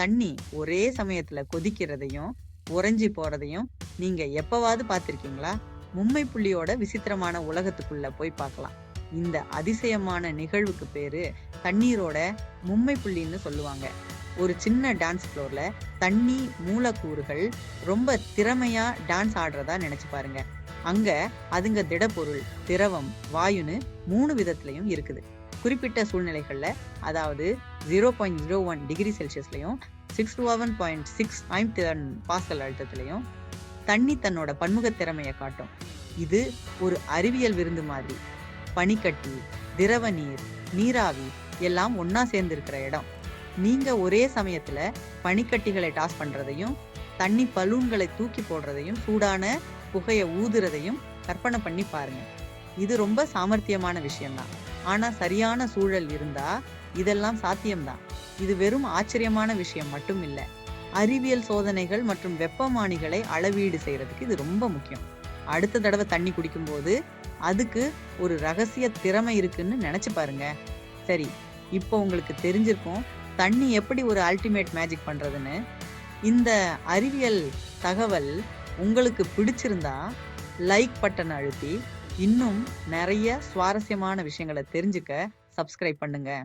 தண்ணி ஒரே சமயத்துல கொதிக்கிறதையும் உறைஞ்சி போறதையும் நீங்க எப்பவாவது பார்த்திருக்கீங்களா? மும்மை புள்ளியோட விசித்திரமான உலகத்துக்குள்ள போய் பார்க்கலாம். இந்த அதிசயமான நிகழ்வுக்கு பேரு தண்ணீரோட மும்மை புள்ளின்னு சொல்லுவாங்க. ஒரு சின்ன டான்ஸ் ஃப்ளோர்ல தண்ணி மூலக்கூறுகள் ரொம்ப திறமையா டான்ஸ் ஆடுறதா நினைச்சு பாருங்க. அங்க அதுங்க திடப்பொருள் திரவம் வாயுன்னு மூணு விதத்துலயும் இருக்குது. குறிப்பிட்ட சூழ்நிலைகளில் அதாவது zero point zero one degree செல்சியஸ்லையும் six two one point six ஐம்பத்தி பாஸ்கல் அழுத்தத்திலையும் தண்ணி தன்னோட பன்முக திறமையை காட்டும். இது ஒரு அறிவியல் விருந்து மாதிரி. பனிக்கட்டி திரவ நீர் நீராவி எல்லாம் ஒன்றா சேர்ந்துருக்கிற இடம். நீங்க ஒரே சமயத்துல பனிக்கட்டிகளை டாஸ் பண்றதையும் தண்ணி பலூன்களை தூக்கி போடுறதையும் சூடான புகையை ஊதுறதையும் கற்பனை பண்ணி பாருங்க. இது ரொம்ப சாமர்த்தியமான விஷயம்தான். ஆனா சரியான சூழல் இருந்தா இதெல்லாம் சாத்தியம்தான். இது வெறும் ஆச்சரியமான விஷயம் மட்டும் இல்லை. அறிவியல் சோதனைகள் மற்றும் வெப்பமானிகளை அளவீடு செய்யறதுக்கு இது ரொம்ப முக்கியம். அடுத்த தடவை தண்ணி குடிக்கும்போது அதுக்கு ஒரு ரகசிய திறமை இருக்குன்னு நினைச்சு பாருங்க. சரி இப்போ உங்களுக்கு தெரிஞ்சிருக்கும் தண்ணி எப்படி ஒரு அல்டிமேட் மேஜிக் பண்றதுன்னு. இந்த அறிவியல் தகவல் உங்களுக்கு பிடிச்சிருந்தா லைக் பட்டன் அழுத்தி இன்னும் நிறைய சுவாரஸ்யமான விஷயங்களை தெரிஞ்சுக்க சப்ஸ்கிரைப் பண்ணுங்க.